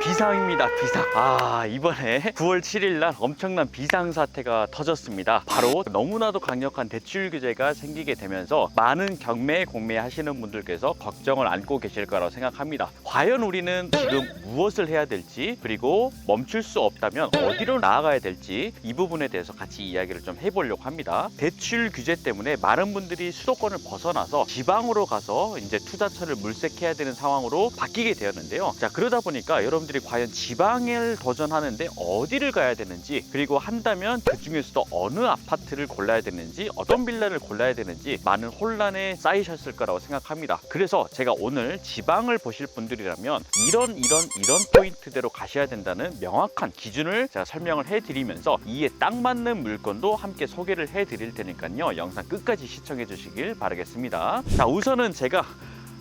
비상입니다 비상. 아 이번에 9월 7일 날 엄청난 비상 사태가 터졌습니다. 바로 너무나도 강력한 대출 규제가 생기게 되면서 많은 경매 공매 하시는 분들께서 걱정을 안고 계실 거라고 생각합니다. 과연 우리는 지금 무엇을 해야 될지 그리고 멈출 수 없다면 어디로 나아가야 될지 이 부분에 대해서 같이 이야기를 좀 해보려고 합니다. 대출 규제 때문에 많은 분들이 수도권을 벗어나서 지방으로 가서 이제 투자처를 물색해야 되는 상황으로 바뀌게 되었는데요. 자 그러다 보니까 여러분들 이 과연 지방을 도전하는데 어디를 가야 되는지 그리고 한다면 그 중에서도 어느 아파트를 골라야 되는지 어떤 빌라를 골라야 되는지 많은 혼란에 쌓이셨을 거라고 생각합니다. 그래서 제가 오늘 지방을 보실 분들이라면 이런 이런 이런 포인트대로 가셔야 된다는 명확한 기준을 제가 설명을 해드리면서 이에 딱 맞는 물건도 함께 소개를 해드릴 테니까요. 영상 끝까지 시청해 주시길 바라겠습니다. 자 우선은 제가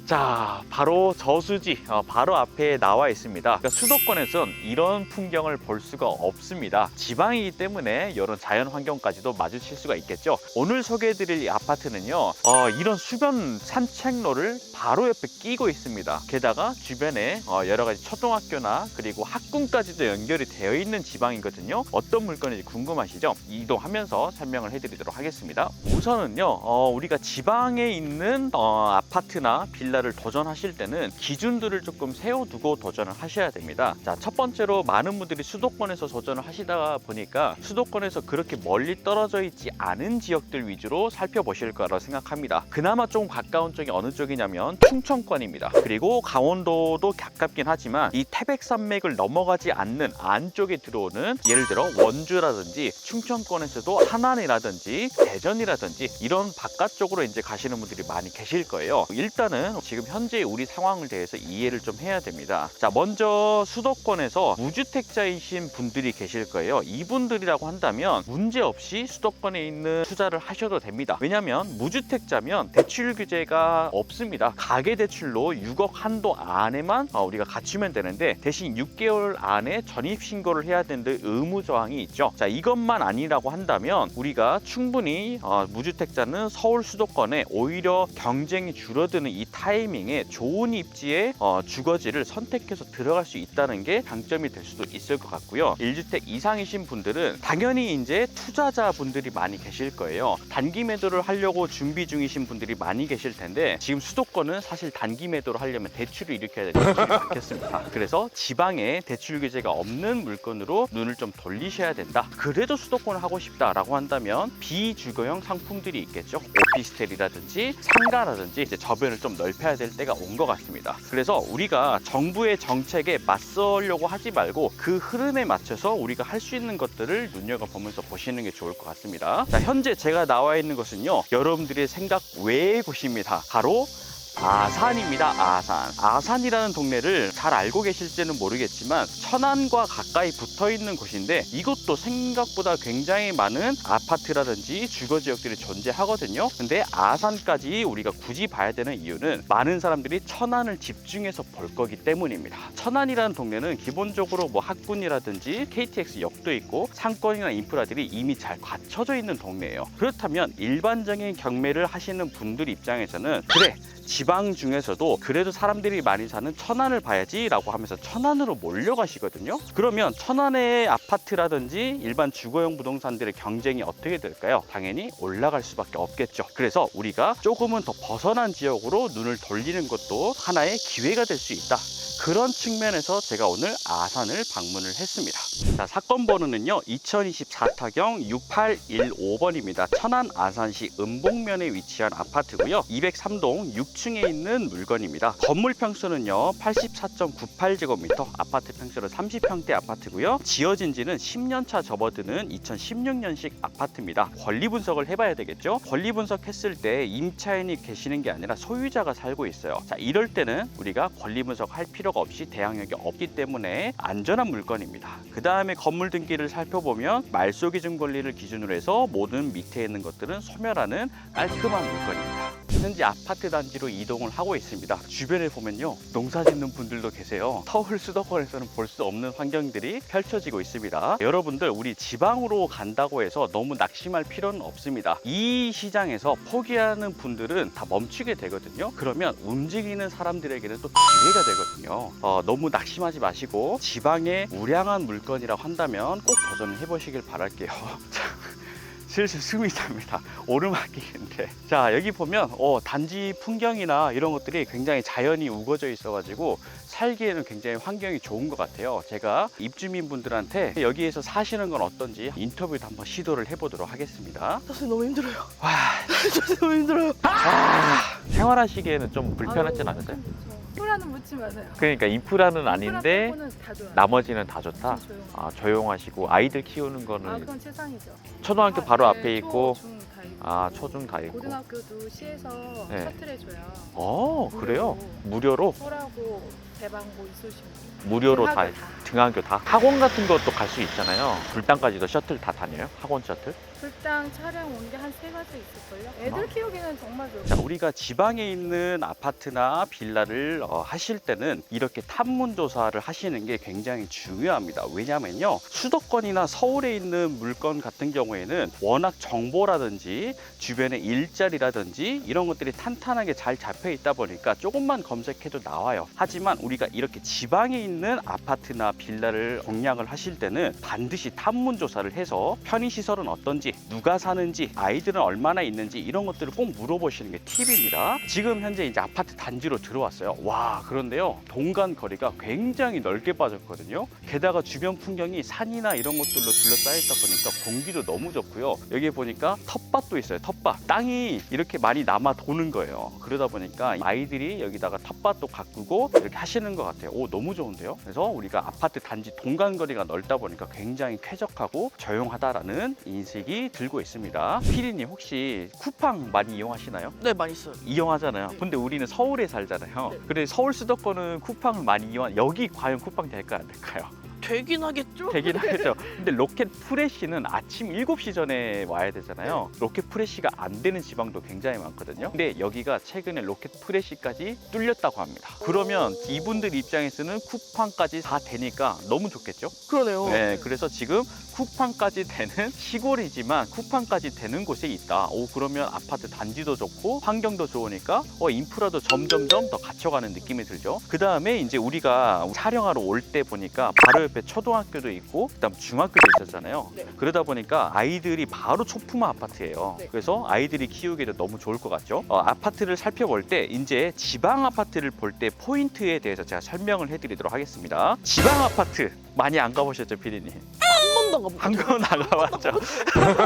자, 바로 저수지 어, 바로 앞에 나와 있습니다. 그러니까 수도권에선 이런 풍경을 볼 수가 없습니다. 지방이기 때문에 이런 자연 환경까지도 마주칠 수가 있겠죠. 오늘 소개해드릴 이 아파트는요, 어, 이런 수변 산책로를 바로 옆에 끼고 있습니다. 게다가 주변에 어, 여러 가지 초등학교나 그리고 학군까지도 연결이 되어 있는 지방이거든요. 어떤 물건인지 궁금하시죠? 이동하면서 설명을 해드리도록 하겠습니다. 우선은요, 어, 우리가 지방에 있는 어, 아파트나 빌라 를 도전하실 때는 기준들을 조금 세워두고 도전을 하셔야 됩니다. 자, 첫 번째로 많은 분들이 수도권에서 도전을 하시다 보니까 수도권에서 그렇게 멀리 떨어져 있지 않은 지역들 위주로 살펴보실 거라고 생각합니다. 그나마 좀 가까운 쪽이 어느 쪽이냐면 충청권입니다. 그리고 강원도도 가깝긴 하지만 이 태백산맥을 넘어가지 않는 안쪽에 들어오는 예를 들어 원주라든지 충청권에서도 하남이라든지 대전이라든지 이런 바깥쪽으로 이제 가시는 분들이 많이 계실 거예요. 일단은 지금 현재 우리 상황을 대해서 이해를 좀 해야 됩니다. 자, 먼저 수도권에서 무주택자이신 분들이 계실 거예요. 이분들이라고 한다면 문제 없이 수도권에 있는 투자를 하셔도 됩니다. 왜냐하면 무주택자면 대출 규제가 없습니다. 가계 대출로 6억 한도 안에만 어, 우리가 갖추면 되는데 대신 6개월 안에 전입 신고를 해야 되는 의무 조항이 있죠. 자, 이것만 아니라고 한다면 우리가 충분히 어, 무주택자는 서울 수도권에 오히려 경쟁이 줄어드는 이 타 이밍에 좋은 입지의 어, 주거지를 선택해서 들어갈 수 있다는 게 장점이 될 수도 있을 것 같고요. 1주택 이상이신 분들은 당연히 이제 투자자 분들이 많이 계실 거예요. 단기 매도를 하려고 준비 중이신 분들이 많이 계실 텐데 지금 수도권은 사실 단기 매도를 하려면 대출을 일으켜야 되는 것이 많겠습니다. 그래서 지방에 대출 규제가 없는 물건으로 눈을 좀 돌리셔야 된다. 그래도 수도권을 하고 싶다라고 한다면 비주거형 상품들이 있겠죠. 오피스텔이라든지 상가라든지 이제 저변을 좀 넓혀 야 될 때가 온 것 같습니다. 그래서 우리가 정부의 정책에 맞서려고 하지 말고 그 흐름에 맞춰서 우리가 할 수 있는 것들을 눈여겨보면서 보시는 게 좋을 것 같습니다. 자, 현재 제가 나와 있는 것은요, 여러분들의 생각 외의 곳입니다. 바로 아산입니다. 아산. 아산이라는 동네를 잘 알고 계실지는 모르겠지만 천안과 가까이 붙어 있는 곳인데 이곳도 생각보다 굉장히 많은 아파트라든지 주거 지역들이 존재하거든요. 근데 아산까지 우리가 굳이 봐야 되는 이유는 많은 사람들이 천안을 집중해서 볼 거기 때문입니다. 천안이라는 동네는 기본적으로 뭐 학군이라든지 KTX 역도 있고 상권이나 인프라들이 이미 잘 갖춰져 있는 동네예요. 그렇다면 일반적인 경매를 하시는 분들 입장에서는 그래 지방 중에서도 그래도 사람들이 많이 사는 천안을 봐야지라고 하면서 천안으로 몰려가시거든요. 그러면 천안의 아파트라든지 일반 주거용 부동산들의 경쟁이 어떻게 될까요? 당연히 올라갈 수밖에 없겠죠. 그래서 우리가 조금은 더 벗어난 지역으로 눈을 돌리는 것도 하나의 기회가 될 수 있다. 그런 측면에서 제가 오늘 아산을 방문을 했습니다. 자, 사건 번호는요, 2024 타경 6815번입니다. 천안 아산시 은봉면에 위치한 아파트고요. 203동 6층 에 있는 물건입니다. 건물 평수는요, 84.98제곱미터, 아파트 평수는 30평대 아파트고요. 지어진 지는 10년 차 접어드는 2016년식 아파트입니다. 권리 분석을 해봐야 되겠죠? 권리 분석했을 때 임차인이 계시는 게 아니라 소유자가 살고 있어요. 자, 이럴 때는 우리가 권리 분석할 필요가 없이 대항력이 없기 때문에 안전한 물건입니다. 그 다음에 건물 등기를 살펴보면 말소 기준 권리를 기준으로 해서 모든 밑에 있는 것들은 소멸하는 깔끔한 물건입니다. 현재 아파트 단지로 이동을 하고 있습니다. 주변에 보면요. 농사 짓는 분들도 계세요. 서울 수도권에서는 볼 수 없는 환경들이 펼쳐지고 있습니다. 여러분들 우리 지방으로 간다고 해서 너무 낙심할 필요는 없습니다. 이 시장에서 포기하는 분들은 다 멈추게 되거든요. 그러면 움직이는 사람들에게는 또 기회가 되거든요. 어, 너무 낙심하지 마시고 지방의 우량한 물건이라고 한다면 꼭 도전을 해보시길 바랄게요. 자, 슬슬 숨이 찹니다. 오르막길인데. 자, 여기 보면 어, 단지 풍경이나 이런 것들이 굉장히 자연이 우거져 있어가지고 살기에는 굉장히 환경이 좋은 것 같아요. 제가 입주민분들한테 여기에서 사시는 건 어떤지 인터뷰도 한번 시도를 해보도록 하겠습니다. 선생님 너무 힘들어요. 와, 선생님 너무 힘들어요. 아, 생활하시기에는 좀 불편하진 않으세요? 소라는 묻지 마세요. 그러니까 인프라는 아닌데 빼고는 다 좋아요. 나머지는 다 좋다. 조용해요. 아, 조용하시고 아이들 키우는 아, 거는 그건 최상이죠. 초등학교 아, 바로 네, 앞에 있고 초, 중 다 있고. 아, 초중 다 있고. 고등학교도 시에서 네. 셔틀 해줘요. 어, 그래요? 무료로. 소라고 대방고 있으시면 무료로 다 등하교 다. 등하교 다 학원 같은 것도 갈 수 있잖아요. 불당까지도 셔틀 다 다녀요? 학원 셔틀? 불당 차량 온게 한 세 가지 있을걸요? 애들 아. 키우기는 정말 좋아요. 자, 우리가 지방에 있는 아파트나 빌라를 어, 하실 때는 이렇게 탐문 조사를 하시는 게 굉장히 중요합니다. 왜냐면요. 수도권이나 서울에 있는 물건 같은 경우에는 워낙 정보라든지 주변의 일자리라든지 이런 것들이 탄탄하게 잘 잡혀 있다 보니까 조금만 검색해도 나와요. 하지만 우리가 이렇게 지방에 있는 아파트나 빌라를 공략을 하실 때는 반드시 탐문 조사를 해서 편의 시설은 어떤지, 누가 사는지, 아이들은 얼마나 있는지 이런 것들을 꼭 물어보시는 게 팁입니다. 지금 현재 이제 아파트 단지로 들어왔어요. 와, 그런데요. 동간 거리가 굉장히 넓게 빠졌거든요. 게다가 주변 풍경이 산이나 이런 것들로 둘러싸여 있다 보니까 공기도 너무 좋고요. 여기 보니까 텃밭도 있어요. 텃밭. 땅이 이렇게 많이 남아 도는 거예요. 그러다 보니까 아이들이 여기다가 텃밭도 가꾸고 이렇게 하시는 것 같아요. 오, 너무 좋은데 요? 그래서 우리가 아파트 단지 동간 거리가 넓다 보니까 굉장히 쾌적하고 조용하다라는 인식이 들고 있습니다. 피디님 혹시 쿠팡 많이 이용하시나요? 네 많이 써요. 이용하잖아요. 네. 근데 우리는 서울에 살잖아요. 네. 그래 서울 수도권은 쿠팡을 많이 이용. 여기 과연 쿠팡 될까요, 안 될까요? 되긴 하겠죠? 되긴 하죠. 근데 로켓 프레시는 아침 7시 전에 와야 되잖아요. 로켓 프레시가 안 되는 지방도 굉장히 많거든요. 근데 여기가 최근에 로켓 프레시까지 뚫렸다고 합니다. 그러면 이분들 입장에서는 쿠팡까지 다 되니까 너무 좋겠죠? 그러네요. 네, 그래서 지금 쿠팡까지 되는 시골이지만 쿠팡까지 되는 곳에 있다. 오, 그러면 아파트 단지도 좋고 환경도 좋으니까 어, 인프라도 점점점 더 갖춰가는 느낌이 들죠. 그 다음에 이제 우리가 촬영하러 올 때 보니까 바로 옆에 초등학교도 있고 그다음 중학교도 있었잖아요. 네. 그러다 보니까 아이들이 바로 초품 아파트예요. 네. 그래서 아이들이 키우기도 너무 좋을 것 같죠. 어, 아파트를 살펴볼 때 이제 지방 아파트를 볼 때 포인트에 대해서 제가 설명을 해드리도록 하겠습니다. 지방 아파트 많이 안 가보셨죠, 피디님? 한 번도 안 가보고. 한번 나가봤죠.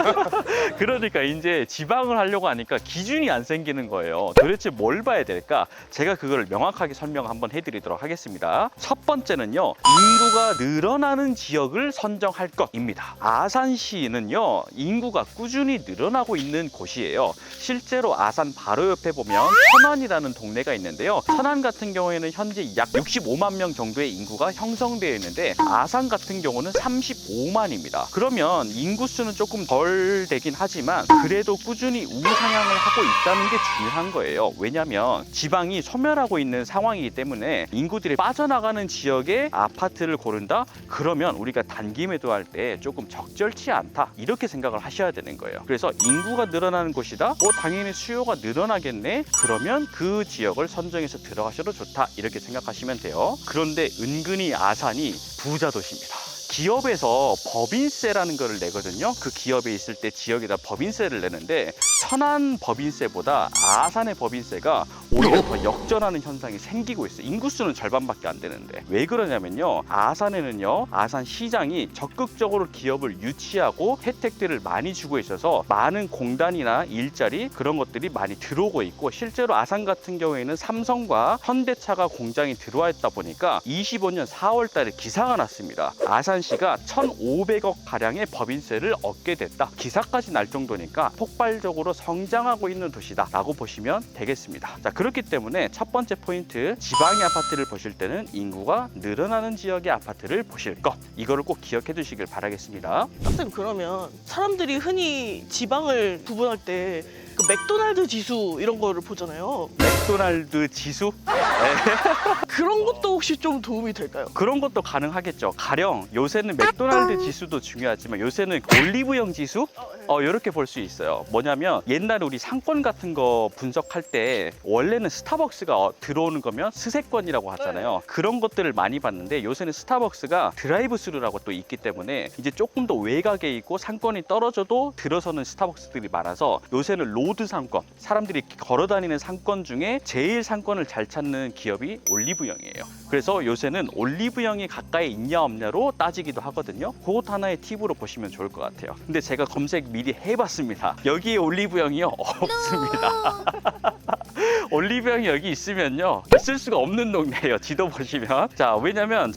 그러니까 이제 지방을 하려고 하니까 기준이 안 생기는 거예요. 도대체 뭘 봐야 될까? 제가 그걸 명확하게 설명 한번 해드리도록 하겠습니다. 첫 번째는요, 인구가 늘어나는 지역을 선정할 것입니다. 아산시는요, 인구가 꾸준히 늘어나고 있는 곳이에요. 실제로 아산 바로 옆에 보면 천안이라는 동네가 있는데요. 천안 같은 경우에는 현재 약 65만 명 정도의 인구가 형성되어 있는데 아산 같은 경우는 35만 입니다. 그러면 인구수는 조금 덜 되긴 하지만 그래도 꾸준히 우상향을 하고 있다는 게 중요한 거예요. 왜냐하면 지방이 소멸하고 있는 상황이기 때문에 인구들이 빠져나가는 지역에 아파트를 고른다? 그러면 우리가 단기 매도할 때 조금 적절치 않다. 이렇게 생각을 하셔야 되는 거예요. 그래서 인구가 늘어나는 곳이다? 어, 당연히 수요가 늘어나겠네? 그러면 그 지역을 선정해서 들어가셔도 좋다. 이렇게 생각하시면 돼요. 그런데 은근히 아산이 부자 도시입니다. 기업에서 법인세라는 거를 내거든요. 그 기업에 있을 때 지역에다 법인세를 내는데 천안 법인세보다 아산의 법인세가 오히려 더 역전하는 현상이 생기고 있어요. 인구수는 절반밖에 안 되는데 왜 그러냐면요. 아산에는요. 아산 시장이 적극적으로 기업을 유치하고 혜택들을 많이 주고 있어서 많은 공단이나 일자리 그런 것들이 많이 들어오고 있고 실제로 아산 같은 경우에는 삼성과 현대차가 공장이 들어와 있다 보니까 25년 4월 달에 기사가 났습니다. 아산시가 1,500억 가량의 법인세를 얻게 됐다. 기사까지 날 정도니까 폭발적으로 성장하고 있는 도시다라고 보시면 되겠습니다. 자, 그렇기 때문에 첫 번째 포인트 지방의 아파트를 보실 때는 인구가 늘어나는 지역의 아파트를 보실 것. 이거를 꼭 기억해 두시길 바라겠습니다. 선생님 그러면 사람들이 흔히 지방을 구분할 때 그그 맥도날드 지수 이런 거를 보잖아요. 맥도날드 지수 그런 것도 혹시 좀 도움이 될까요? 그런 것도 가능하겠죠. 가령 요새는 맥도날드 지수도 중요하지만 요새는 올리브영 지수 어, 이렇게 볼 수 있어요. 뭐냐면 옛날에 우리 상권 같은 거 분석할 때 원래는 스타벅스가 어, 들어오는 거면 스세권이라고 하잖아요. 그런 것들을 많이 봤는데 요새는 스타벅스가 드라이브 스루라고 또 있기 때문에 이제 조금 더 외곽에 있고 상권이 떨어져도 들어서는 스타벅스들이 많아서 요새는 로드 상권 사람들이 걸어 다니는 상권 중에 제일 상권을 잘 찾는 기업이 올리브영이에요. 그래서 요새는 올리브영이 가까이 있냐 없냐로 따지기도 하거든요. 그것 하나의 팁으로 보시면 좋을 것 같아요. 근데 제가 검색 미리 해봤습니다. 여기에 올리브영이요 없습니다. 올리브영이 여기 있으면요 있을 수가 없는 동네예요 지도 보시면. 자 왜냐면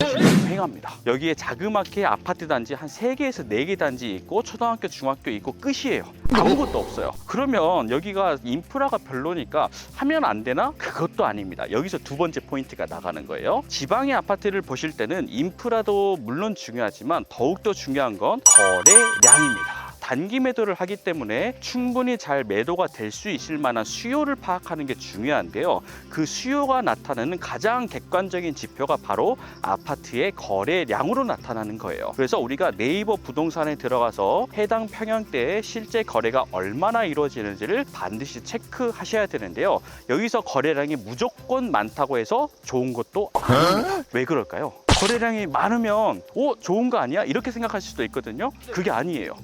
횡합니다. 여기에 자그맣게 아파트 단지 한 3개에서 4개 단지 있고 초등학교 중학교 있고 끝이에요. 아무것도 없어요. 그러면 여기가 인프라가 별로니까 하면 안 되나? 그것도 아닙니다. 여기서 두 번째 포인트가 나가는 거예요. 지방의 아파트를 보실 때는 인프라도 물론 중요하지만 더욱더 중요한 건 거래량입니다 단기 매도를 하기 때문에 충분히 잘 매도가 될 수 있을 만한 수요를 파악하는 게 중요한데요. 그 수요가 나타나는 가장 객관적인 지표가 바로 아파트의 거래량으로 나타나는 거예요. 그래서 우리가 네이버 부동산에 들어가서 해당 평형대에 실제 거래가 얼마나 이루어지는지를 반드시 체크하셔야 되는데요. 여기서 거래량이 무조건 많다고 해서 좋은 것도 아닙니다. 왜 그럴까요? 거래량이 많으면 오 좋은 거 아니야? 이렇게 생각할 수도 있거든요. 그게 아니에요.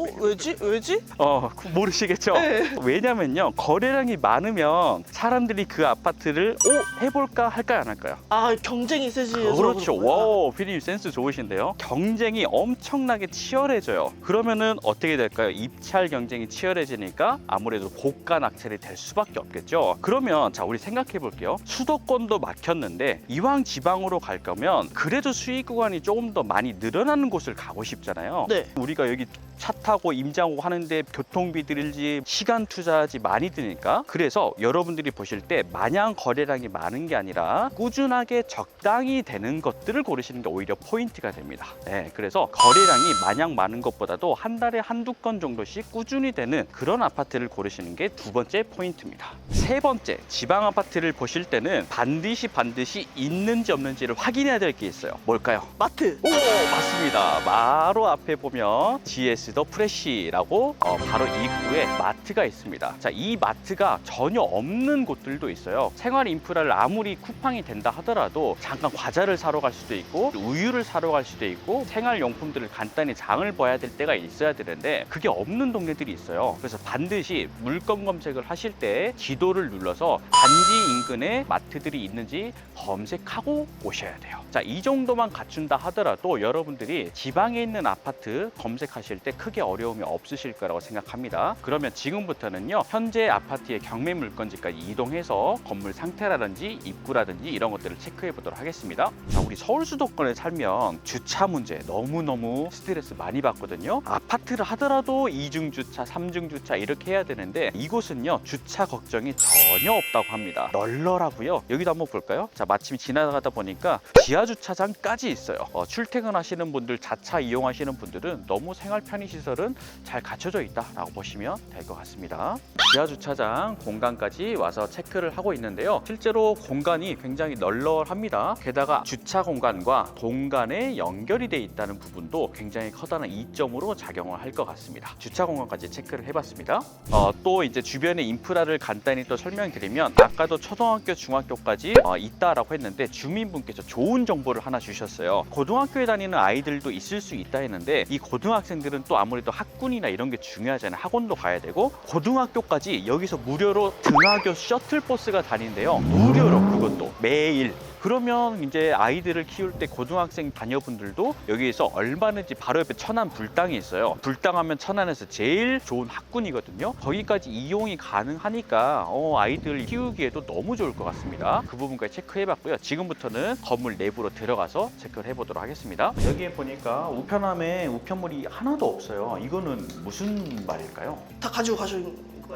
어 왜지 왜지? 어 모르시겠죠? 네. 왜냐면요 거래량이 많으면 사람들이 그 아파트를 오 해볼까 할까요 안 할까요? 아 경쟁이 세지해서 그렇죠. 와우 피디님 센스 좋으신데요. 경쟁이 엄청나게 치열해져요. 그러면은 어떻게 될까요? 입찰 경쟁이 치열해지니까 아무래도 고가 낙찰이 될 수밖에 없겠죠. 그러면 자 우리 생각해 볼게요. 수도권도 막혔는데 이왕 지방으로 갈 거면 그래도 수익 구간이 조금 더 많이 늘어나는 곳을 가고 싶잖아요. 네. 우리가 여기 차 타고 임장하고 하는데 교통비 들일지 시간 투자하지 많이 드니까 그래서 여러분들이 보실 때 마냥 거래량이 많은 게 아니라 꾸준하게 적당히 되는 것들을 고르시는 게 오히려 포인트가 됩니다. 네, 그래서 거래량이 마냥 많은 것보다도 한 달에 한두 건 정도씩 꾸준히 되는 그런 아파트를 고르시는 게 두 번째 포인트입니다. 세 번째, 지방 아파트를 보실 때는 반드시 반드시 있는지 없는지를 확인해야 될 게 있어요. 뭘까요? 마트 오 맞습니다. 바로 앞에 보면 GS 더 프 레쉬라고 어, 바로 입구에 마트가 있습니다. 자, 이 마트가 전혀 없는 곳들도 있어요. 생활 인프라를 아무리 쿠팡이 된다 하더라도 잠깐 과자를 사러 갈 수도 있고 우유를 사러 갈 수도 있고 생활 용품들을 간단히 장을 봐야 될 때가 있어야 되는데 그게 없는 동네들이 있어요. 그래서 반드시 물건 검색을 하실 때 지도를 눌러서 단지 인근에 마트들이 있는지 검색하고 오셔야 돼요. 자, 이 정도만 갖춘다 하더라도 여러분들이 지방에 있는 아파트 검색하실 때 크게 어려움이 없으실 거라고 생각합니다. 그러면 지금부터는요, 현재 아파트의 경매 물건지까지 이동해서 건물 상태라든지 입구라든지 이런 것들을 체크해 보도록 하겠습니다. 자, 우리 서울 수도권에 살면 주차 문제 너무너무 스트레스 많이 받거든요. 아파트를 하더라도 이중 주차, 삼중 주차 이렇게 해야 되는데 이곳은요, 주차 걱정이 전혀 없다고 합니다. 널널하고요. 여기도 한번 볼까요? 자, 마침 지나가다 보니까 지하 주차장까지 있어요. 어, 출퇴근하시는 분들, 자차 이용하시는 분들은 너무 생활 편의 시설 은 잘 갖춰져 있다라고 보시면 될 것 같습니다. 지하 주차장 공간까지 와서 체크를 하고 있는데요. 실제로 공간이 굉장히 널널합니다. 게다가 주차 공간과 공간에 연결이 돼 있다는 부분도 굉장히 커다란 이점으로 작용을 할 것 같습니다. 주차 공간까지 체크를 해봤습니다. 어, 또 이제 주변의 인프라를 간단히 또 설명드리면 아까도 초등학교, 중학교까지 어, 있다라고 했는데 주민분께서 좋은 정보를 하나 주셨어요. 고등학교에 다니는 아이들도 있을 수 있다 했는데 이 고등학생들은 또 아무래도 학군이나 이런 게 중요하잖아요. 학원도 가야 되고 고등학교까지 여기서 무료로 등하교 셔틀버스가 다니는데요. 무료로 그것도 매일 그러면 이제 아이들을 키울 때 고등학생 자녀분들도 여기에서 얼마든지 바로 옆에 천안 불당이 있어요. 불당하면 천안에서 제일 좋은 학군이거든요. 거기까지 이용이 가능하니까 어, 아이들 키우기에도 너무 좋을 것 같습니다. 그 부분까지 체크해봤고요. 지금부터는 건물 내부로 들어가서 체크를 해보도록 하겠습니다. 여기에 보니까 우편함에 우편물이 하나도 없어요. 이거는 무슨 말일까요? 다 가지고 가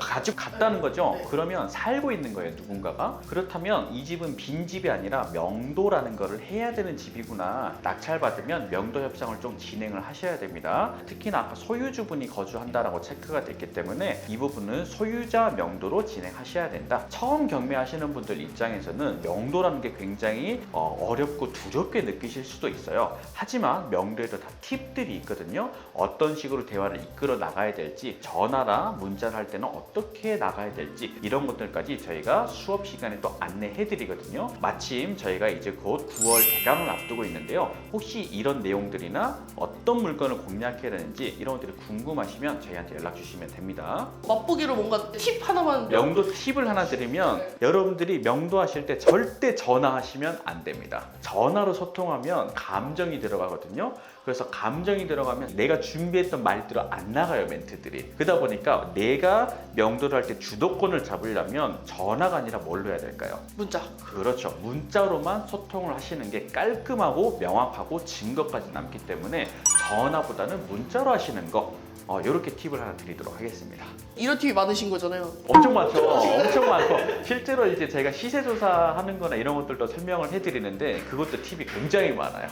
셔 아주 같다는 거죠. 그러면 살고 있는 거예요, 누군가가. 그렇다면 이 집은 빈 집이 아니라 명도라는 거를 해야 되는 집이구나. 낙찰받으면 명도 협상을 좀 진행을 하셔야 됩니다. 특히나 아까 소유주분이 거주한다라고 체크가 됐기 때문에 이 부분은 소유자 명도로 진행하셔야 된다. 처음 경매하시는 분들 입장에서는 명도라는 게 굉장히 어, 어렵고 두렵게 느끼실 수도 있어요. 하지만 명도에도 다 팁들이 있거든요. 어떤 식으로 대화를 이끌어 나가야 될지, 전화나 문자를 할 때는 어 떻게 나가야 될지 이런 것들까지 저희가 수업 시간에 또 안내해 드리거든요. 마침 저희가 이제 곧 9월 개강을 앞두고 있는데요. 혹시 이런 내용들이나 어떤 물건을 공략해야 되는지 이런 것들이 궁금하시면 저희한테 연락 주시면 됩니다. 맛보기로 뭔가 팁 하나만 명도 팁을 하나 드리면 여러분들이 명도 하실 때 절대 전화하시면 안 됩니다. 전화로 소통하면 감정이 들어가거든요. 그래서 감정이 들어가면 내가 준비했던 말대로 안 나가요 멘트들이. 그러다 보니까 내가 명도를 할 때 주도권을 잡으려면 전화가 아니라 뭘로 해야 될까요? 문자. 그렇죠. 문자로만 소통을 하시는 게 깔끔하고 명확하고 증거까지 남기 때문에 전화보다는 문자로 하시는 거 어, 이렇게 팁을 하나 드리도록 하겠습니다. 이런 팁이 많으신 거잖아요. 엄청 많죠. 엄청 많고 실제로 이제 제가 시세 조사하는 거나 이런 것들도 설명을 해드리는데 그것도 팁이 굉장히 많아요.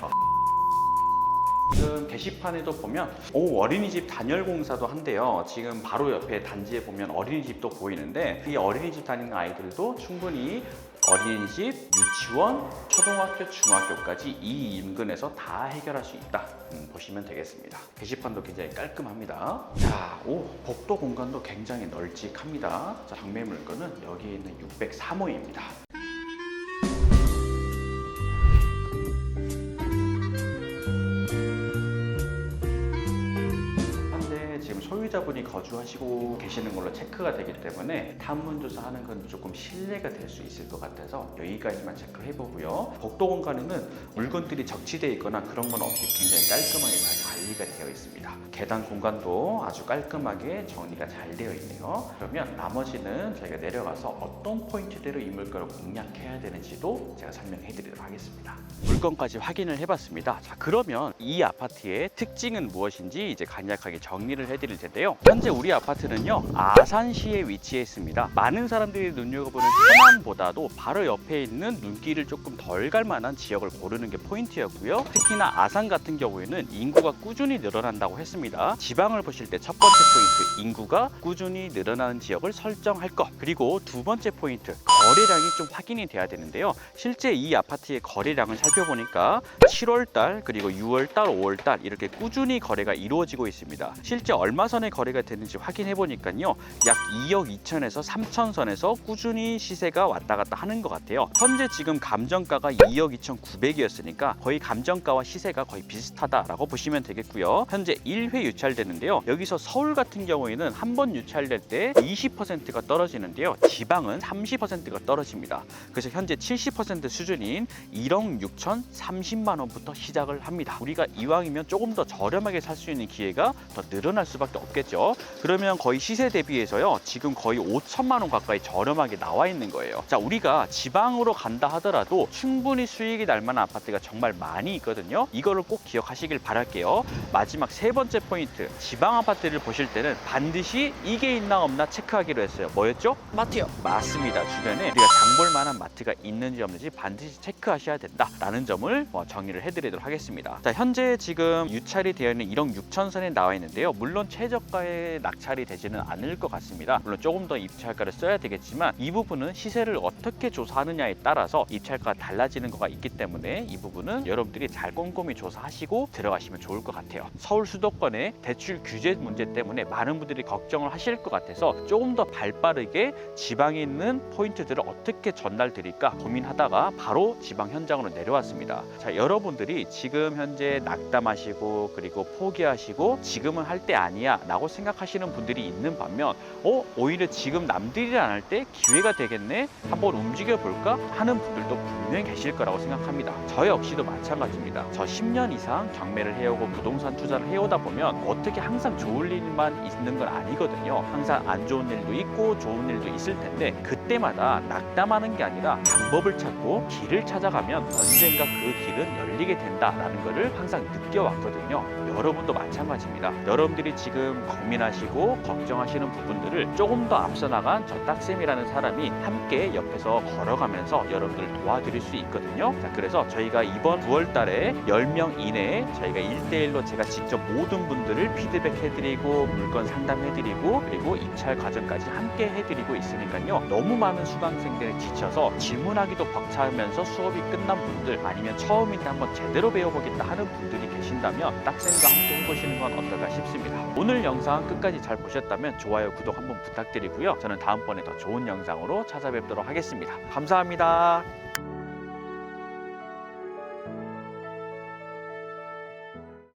지금 게시판에도 보면 오 어린이집 단열 공사도 한대요. 지금 바로 옆에 단지에 보면 어린이집도 보이는데 이 어린이집 다니는 아이들도 충분히 어린이집, 유치원, 초등학교, 중학교까지 이 인근에서 다 해결할 수 있다. 음, 보시면 되겠습니다. 게시판도 굉장히 깔끔합니다. 자, 오 복도 공간도 굉장히 널찍합니다. 자, 경매 물건은 여기에 있는 603호입니다. 소유자분이 거주하시고 계시는 걸로 체크가 되기 때문에 탐문 조사하는 건 조금 신뢰가 될 수 있을 것 같아서 여기까지만 체크해 보고요. 복도 공간에는 물건들이 적치되어 있거나 그런 건 없이 굉장히 깔끔하게 잘 관리가 되어 있습니다. 계단 공간도 아주 깔끔하게 정리가 잘 되어 있네요. 그러면 나머지는 저희가 내려가서 어떤 포인트대로 이 물건을 공략해야 되는지도 제가 설명해 드리도록 하겠습니다. 물건까지 확인을 해봤습니다. 자, 그러면 이 아파트의 특징은 무엇인지 이제 간략하게 정리를 해 드릴 텐데요. 현재 우리 아파트는요, 아산시에 위치해 있습니다. 많은 사람들이 눈여겨보는 천안보다도 바로 옆에 있는 눈길을 조금 덜 갈 만한 지역을 고르는 게 포인트였고요. 특히나 아산 같은 경우에는 인구가 꾸준히 늘어난다고 했습니다. 지방을 보실 때 첫 번째 포인트, 인구가 꾸준히 늘어나는 지역을 설정할 것. 그리고 두 번째 포인트, 거래량이 좀 확인이 돼야 되는데요. 실제 이 아파트의 거래량을 살펴보니까 7월달 그리고 6월달, 5월달 이렇게 꾸준히 거래가 이루어지고 있습니다. 실제 얼마 선에 거래가 되는지 확인해 보니까요, 약 2억 2천에서 3천 선에서 꾸준히 시세가 왔다 갔다 하는 것 같아요. 현재 지금 감정가가 2억 2천 9백이었으니까 거의 감정가와 시세가 거의 비슷하다라고 보시면 되겠 고요. 현재 1회 유찰되는데요. 여기서 서울 같은 경우에는 한 번 유찰될 때 20%가 떨어지는데요. 지방은 30%가 떨어집니다. 그래서 현재 70% 수준인 1억 6천 30만 원부터 시작을 합니다. 우리가 이왕이면 조금 더 저렴하게 살 수 있는 기회가 더 늘어날 수밖에 없겠죠. 그러면 거의 시세 대비해서요. 지금 거의 5천만 원 가까이 저렴하게 나와 있는 거예요. 자, 우리가 지방으로 간다 하더라도 충분히 수익이 날 만한 아파트가 정말 많이 있거든요. 이거를 꼭 기억하시길 바랄게요. 마지막 세 번째 포인트. 지방 아파트를 보실 때는 반드시 이게 있나 없나 체크하기로 했어요. 뭐였죠? 마트요. 맞습니다. 주변에 우리가 장볼 만한 마트가 있는지 없는지 반드시 체크하셔야 된다 라는 점을 어, 정의를 해드리도록 하겠습니다. 자, 현재 지금 유찰이 되어 있는 1억 6천 선에 나와 있는데요. 물론 최저가에 낙찰이 되지는 않을 것 같습니다. 물론 조금 더 입찰가를 써야 되겠지만 이 부분은 시세를 어떻게 조사하느냐에 따라서 입찰가가 달라지는 거가 있기 때문에 이 부분은 여러분들이 잘 꼼꼼히 조사하시고 들어가시면 좋을 것 같아요. 서울 수도권의 대출 규제 문제 때문에 많은 분들이 걱정을 하실 것 같아서 조금 더 발빠르게 지방에 있는 포인트들을 어떻게 전달 드릴까 고민하다가 바로 지방 현장으로 내려왔습니다. 자, 여러분들이 지금 현재 낙담하시고 그리고 포기하시고 지금은 할 때 아니야 라고 생각하시는 분들이 있는 반면 어 오히려 지금 남들이 안할때 기회가 되겠네 한번 움직여 볼까 하는 분들도 분명히 계실 거라고 생각합니다. 저 역시도 마찬가지입니다. 저 10년 이상 경매를 해오고 부동산 투자를 해오다 보면 어떻게 항상 좋을 일만 있는 건 아니거든요. 항상 안 좋은 일도 있고 좋은 일도 있을 텐데 그때마다 낙담하는 게 아니라 방법을 찾고 길을 찾아가면 언젠가 그 길은 열리게 된다라는 것을 항상 느껴왔거든요. 여러분도 마찬가지입니다. 여러분들이 지금 고민하시고 걱정하시는 부분들을 조금 더 앞서 나간 저 딱쌤이라는 사람이 함께 옆에서 걸어가면서 여러분들을 도와드릴 수 있거든요. 자, 그래서 저희가 이번 9월 달에 10명 이내에 저희가 1대1로 제가 직접 모든 분들을 피드백 해드리고 물건 상담해드리고 그리고 입찰 과정까지 함께 해드리고 있으니까요. 너무 많은 수강생들이 지쳐서 질문하기도 벅차면서 수업이 끝난 분들 아니면 처음인데 한번 제대로 배워보겠다 하는 분들이 계신다면 딱쌤 과 함께 해보시는 건 어떨까 싶습니다. 오늘 영상 끝까지 잘 보셨다면 좋아요, 구독 한번 부탁드리고요. 저는 다음번에 더 좋은 영상으로 찾아뵙도록 하겠습니다. 감사합니다.